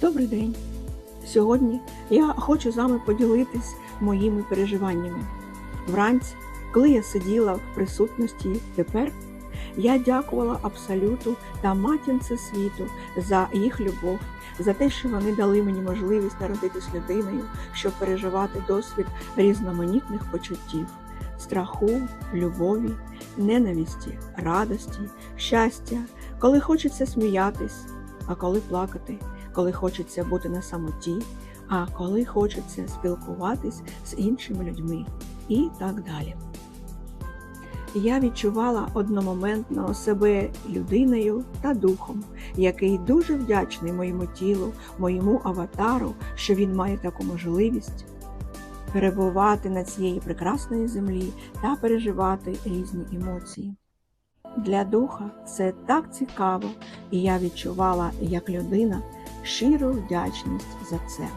Добрий день! Сьогодні я хочу з вами поділитись моїми переживаннями. Вранці, коли я сиділа в присутності тепер, я дякувала Абсолюту та матінці світу за їх любов, за те, що вони дали мені можливість народитись людиною, щоб переживати досвід різноманітних почуттів, страху, любові, ненависті, радості, щастя, коли хочеться сміятись, а коли плакати коли хочеться бути на самоті, а коли хочеться спілкуватись з іншими людьми і так далі. Я відчувала одномоментно себе людиною та духом, який дуже вдячний моєму тілу, моєму аватару, що він має таку можливість перебувати на цієї прекрасної землі та переживати різні емоції. Для духа це так цікаво, і я відчувала як людина щиру вдячність за це.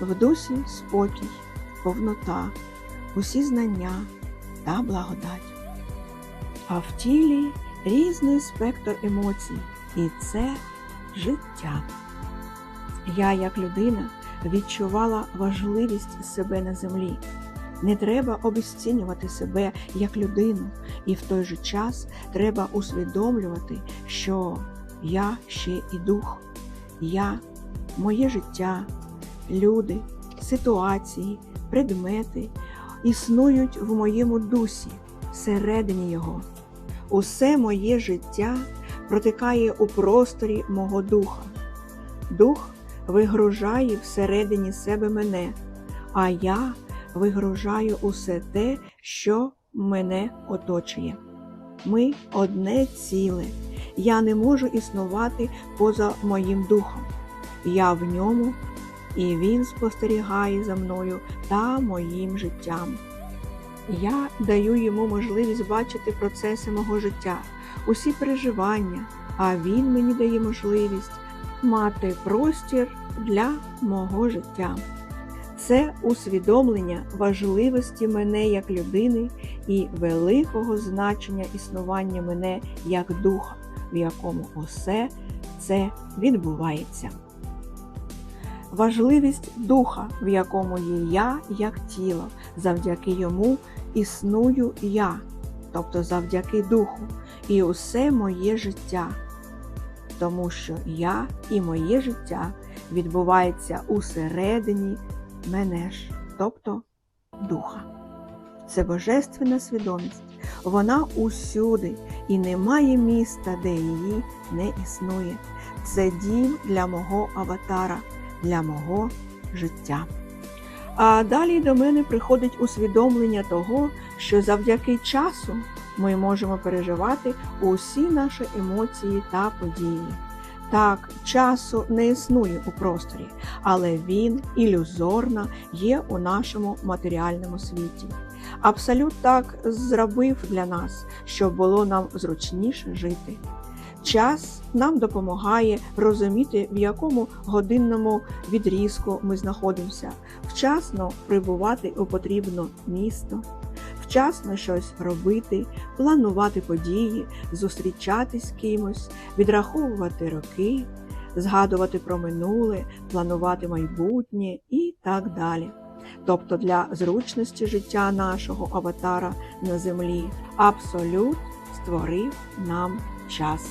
В дусі спокій, повнота, усі знання та благодать. А в тілі різний спектр емоцій, і це життя. Я, як людина, відчувала важливість себе на землі. Не треба обесцінювати себе як людину, і в той же час треба усвідомлювати, що я ще і дух, я, моє життя, люди, ситуації, предмети існують в моєму дусі, всередині його. Усе моє життя протикає у просторі мого духа. Дух вигружає всередині себе мене, а я вигружаю усе те, що мене оточує. Ми одне ціле. Я не можу існувати поза моїм духом. Я в ньому, і він спостерігає за мною та моїм життям. Я даю йому можливість бачити процеси мого життя, усі переживання, а він мені дає можливість мати простір для мого життя. Це усвідомлення важливості мене як людини і великого значення існування мене як духа, в якому усе це відбувається. Важливість духа, в якому є я як тіло, завдяки йому існую я, тобто завдяки духу, і усе моє життя, тому що я і моє життя відбувається усередині мене ж, тобто духа. Це божественна свідомість. Вона усюди і немає міста, де її не існує. Це дім для мого аватара, для мого життя. А далі до мене приходить усвідомлення того, що завдяки часу ми можемо переживати усі наші емоції та події. Так, часу не існує у просторі, але він ілюзорно є у нашому матеріальному світі. Абсолют так зробив для нас, щоб було нам зручніше жити. Час нам допомагає розуміти, в якому годинному відрізку ми знаходимося, вчасно прибувати у потрібне місто, вчасно щось робити, планувати події, зустрічатись з кимось, відраховувати роки, згадувати про минуле, планувати майбутнє і так далі. Тобто для зручності життя нашого аватара на землі абсолют створив нам час.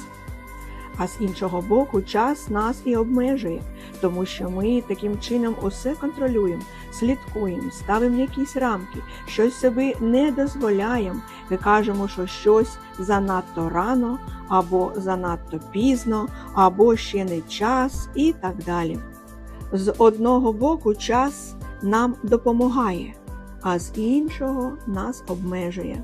А з іншого боку, час нас і обмежує, тому що ми таким чином усе контролюємо, слідкуємо, ставимо якісь рамки, щось собі не дозволяємо, ми кажемо, що щось занадто рано, або занадто пізно, або ще не час, і так далі. З одного боку, час нам допомагає, а з іншого нас обмежує.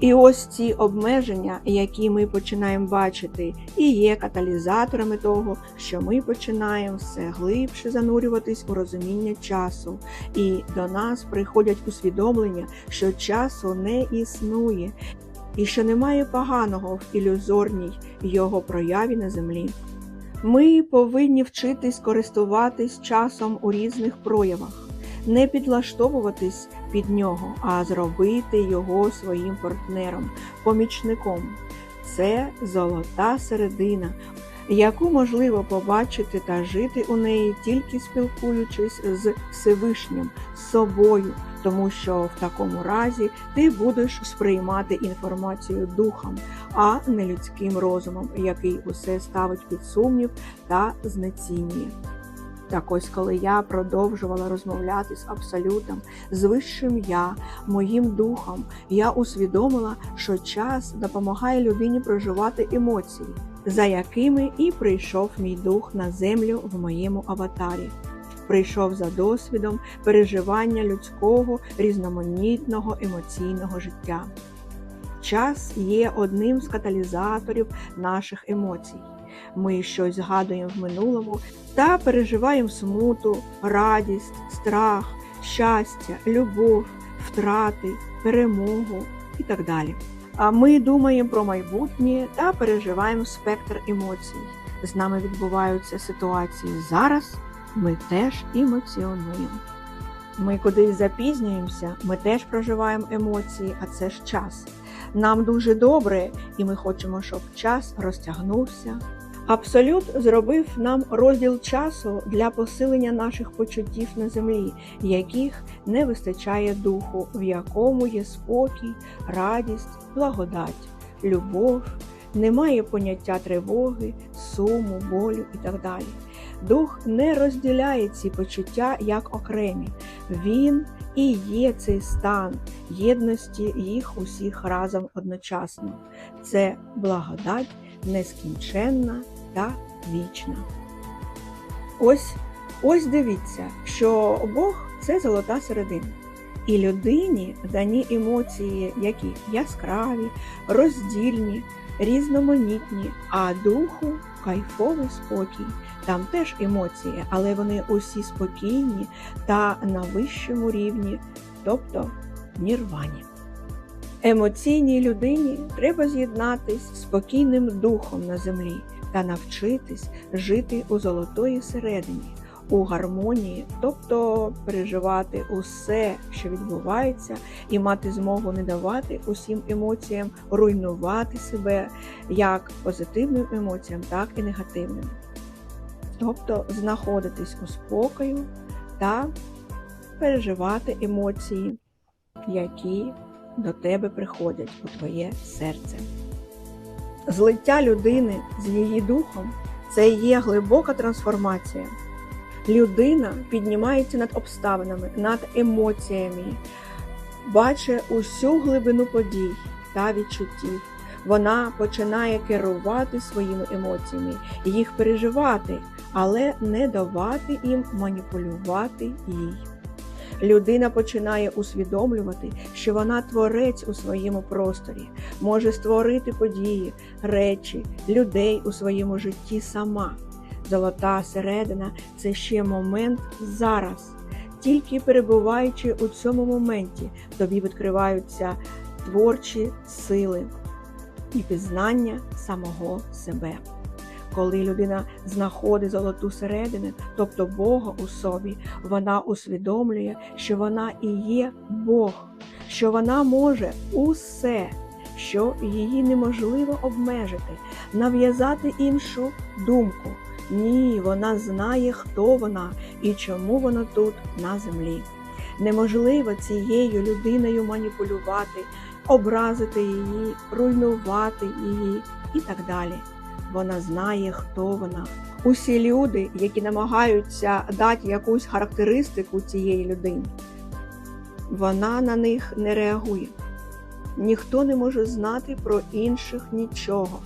І ось ці обмеження, які ми починаємо бачити, і є каталізаторами того, що ми починаємо все глибше занурюватись у розуміння часу, і до нас приходять усвідомлення, що часу не існує, і що немає поганого в ілюзорній його прояві на землі. Ми повинні вчитись користуватись часом у різних проявах не підлаштовуватись під нього, а зробити його своїм партнером, помічником. Це золота середина, яку можливо побачити та жити у неї тільки спілкуючись з Всевишнім, з собою, тому що в такому разі ти будеш сприймати інформацію духом, а не людським розумом, який усе ставить під сумнів та знецінює. Так коли я продовжувала розмовляти з абсолютом, з вищим я, моїм духом, я усвідомила, що час допомагає людині проживати емоції, за якими і прийшов мій дух на землю в моєму аватарі. Прийшов за досвідом переживання людського різноманітного емоційного життя. Час є одним з каталізаторів наших емоцій. Ми щось згадуємо в минулому та переживаємо смуту, радість, страх, щастя, любов, втрати, перемогу і так далі. А ми думаємо про майбутнє та переживаємо спектр емоцій. З нами відбуваються ситуації зараз, ми теж емоціонуємо. Ми кудись запізнюємося, ми теж проживаємо емоції, а це ж час. Нам дуже добре, і ми хочемо, щоб час розтягнувся. Абсолют зробив нам розділ часу для посилення наших почуттів на землі, яких не вистачає духу, в якому є спокій, радість, благодать, любов, немає поняття тривоги, суму, болю і так далі. Дух не розділяє ці почуття як окремі. Він і є цей стан єдності їх усіх разом одночасно. Це благодать нескінченна та вічна. Ось ось дивіться, що Бог це золота середина. І людині дані емоції, які яскраві, роздільні, різноманітні, а духу кайфовий спокій. Там теж емоції, але вони усі спокійні та на вищому рівні, тобто нірвані. Емоційній людині треба з'єднатись спокійним духом на землі та навчитись жити у золотої середині, у гармонії, тобто переживати усе, що відбувається, і мати змогу не давати усім емоціям руйнувати себе як позитивним емоціям, так і негативним. Тобто знаходитись у спокою та переживати емоції, які до тебе приходять у твоє серце. Злиття людини з її духом це є глибока трансформація. Людина піднімається над обставинами, над емоціями, бачить усю глибину подій та відчуттів. Вона починає керувати своїми емоціями, їх переживати, але не давати їм маніпулювати їй. Людина починає усвідомлювати, що вона творець у своєму просторі, може створити події, речі, людей у своєму житті сама. Золота середина це ще момент зараз. Тільки перебуваючи у цьому моменті, тобі відкриваються творчі сили і пізнання самого себе. Коли людина знаходить золоту середину, тобто Бога у собі, вона усвідомлює, що вона і є Бог, що вона може усе, що її неможливо обмежити, нав'язати іншу думку. Ні, вона знає, хто вона і чому вона тут на землі. Неможливо цією людиною маніпулювати, образити її, руйнувати її і так далі вона знає, хто вона. Усі люди, які намагаються дати якусь характеристику цієї людини, вона на них не реагує. Ніхто не може знати про інших нічого.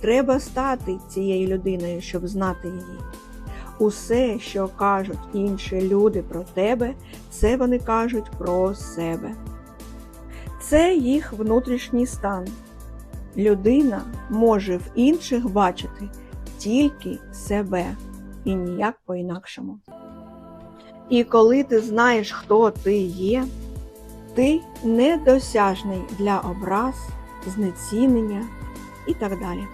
Треба стати цією людиною, щоб знати її. Усе, що кажуть інші люди про тебе, це вони кажуть про себе. Це їх внутрішній стан. Людина може в інших бачити тільки себе і ніяк по-інакшому. І коли ти знаєш, хто ти є, ти недосяжний для образ, знецінення і так далі.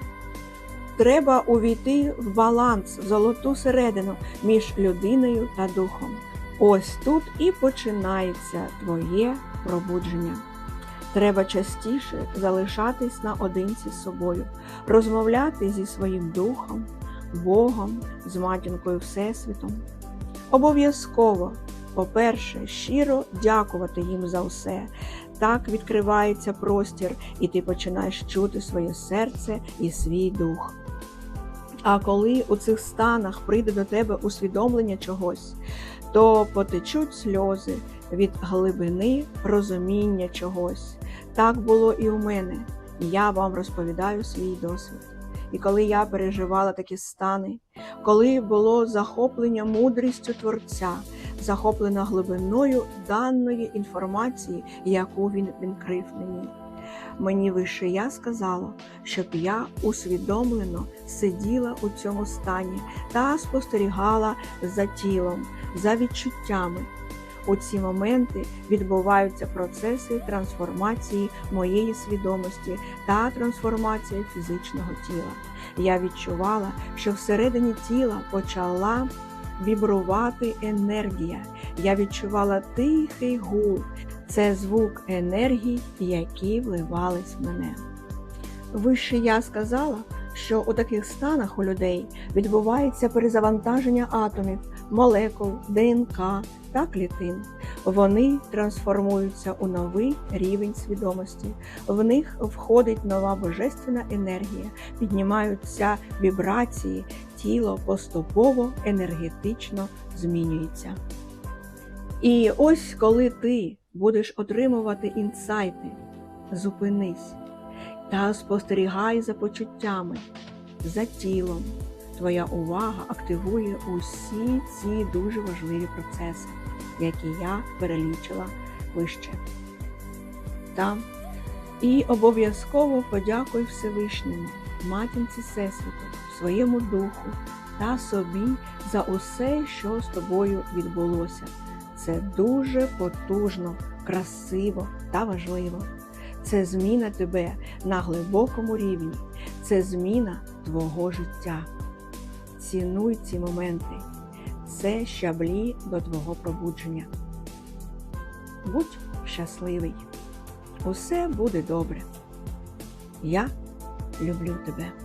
Треба увійти в баланс, золоту середину між людиною та духом. Ось тут і починається твоє пробудження. Треба частіше залишатись наодинці з собою, розмовляти зі своїм духом, Богом, з матінкою Всесвітом. Обов'язково, по-перше, щиро дякувати їм за все. Так відкривається простір, і ти починаєш чути своє серце і свій дух. А коли у цих станах прийде до тебе усвідомлення чогось, то потечуть сльози від глибини розуміння чогось. Так було і у мене. Я вам розповідаю свій досвід. І коли я переживала такі стани, коли було захоплення мудрістю Творця, захоплена глибиною даної інформації, яку він відкрив мені. Мені вище я сказала, щоб я усвідомлено сиділа у цьому стані та спостерігала за тілом, за відчуттями. У ці моменти відбуваються процеси трансформації моєї свідомості та трансформації фізичного тіла. Я відчувала, що всередині тіла почала вібрувати енергія. Я відчувала тихий гул. Це звук енергії, які вливались в мене. Вище я сказала, що у таких станах у людей відбувається перезавантаження атомів, молекул, ДНК та клітин. Вони трансформуються у новий рівень свідомості. В них входить нова божественна енергія, піднімаються вібрації, тіло поступово енергетично змінюється. І ось коли ти будеш отримувати інсайти, зупинись та спостерігай за почуттями, за тілом. Твоя увага активує усі ці дуже важливі процеси, які я перелічила вище. Та і обов'язково подякуй Всевишньому, матінці Всесвіту, своєму духу та собі за усе, що з тобою відбулося. Це дуже потужно, красиво та важливо. Це зміна тебе на глибокому рівні, це зміна твого життя. Цінуй ці моменти, це щаблі до твого пробудження. Будь щасливий, усе буде добре. Я люблю тебе.